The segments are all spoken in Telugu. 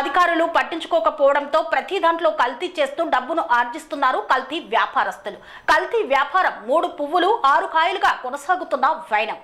అధికారులు పట్టించుకోకపోవడంతో ప్రతి దాంట్లో కల్తీ చేస్తూ డబ్బును ఆర్జిస్తున్నారు కల్తీ వ్యాపారస్తులు. కల్తీ వ్యాపారం మూడు పువ్వులు ఆరు కాయలుగా కొనసాగుతున్న వైనం.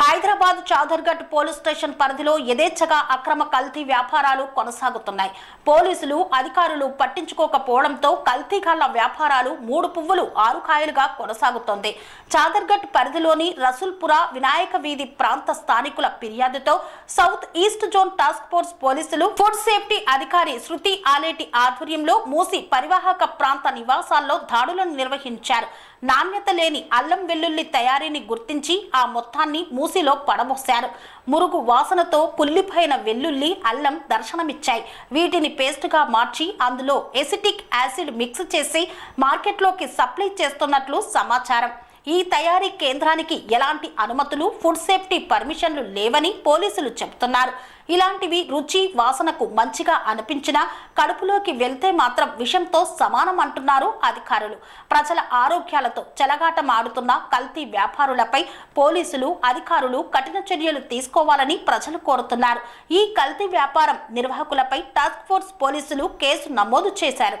హైదరాబాద్ చాదర్ఘట్ పోలీస్ స్టేషన్ పరిధిలో యథేచ్ఛగా అక్రమ కల్తీ వ్యాపారాలు కొనసాగుతున్నాయి. పోలీసులు అధికారులు పట్టించుకోకపోవడంతో కల్తీ కళ్ళ వ్యాపారాలు మూడు పువ్వులు ఆరు కాయలుగా కొనసాగుతోంది. చాదర్ఘట్ పరిధిలోని రసూల్పుర వినాయక వీధి ప్రాంత స్థానికుల ఫిర్యాదుతో south east zone task force పోలీసులు ఫుడ్ సేఫ్టీ అధికారి శృతి ఆలేటి ఆధ్వర్యంలో మూసి పరివాహక ప్రాంత నివాసాల్లో దాడులను నిర్వహించారు. నాణ్యత లేని అల్లం వెల్లుల్లి తయారీని గుర్తించి ఆ మొత్తాన్ని మూసిలో పడబోశారు. మురుగు వాసనతో కుల్లిపోయిన వెల్లుల్లి అల్లం దర్శనమిచ్చాయి. వీటిని పేస్ట్గా మార్చి అందులో ఎసిటిక్ యాసిడ్ మిక్స్ చేసి మార్కెట్లోకి సప్లై చేస్తున్నట్లు సమాచారం. ఈ తయారీ కేంద్రానికి ఎలాంటి అనుమతులు ఫుడ్ సేఫ్టీ పర్మిషన్లు లేవని పోలీసులు చెబుతున్నారు. ఇలాంటివి రుచి వాసనకు మంచిగా అనిపించినా కడుపులోకి వెళ్తే మాత్రం విషంతో సమానం అంటున్నారు అధికారులు. ప్రజల ఆరోగ్యాలతో చెలగాటం ఆడుతున్న కల్తీ వ్యాపారులపై పోలీసులు అధికారులు కఠిన చర్యలు తీసుకోవాలని ప్రజలు కోరుతున్నారు. ఈ కల్తీ వ్యాపారం నిర్వాహకులపై టాస్క్ ఫోర్స్ పోలీసులు కేసు నమోదు చేశారు.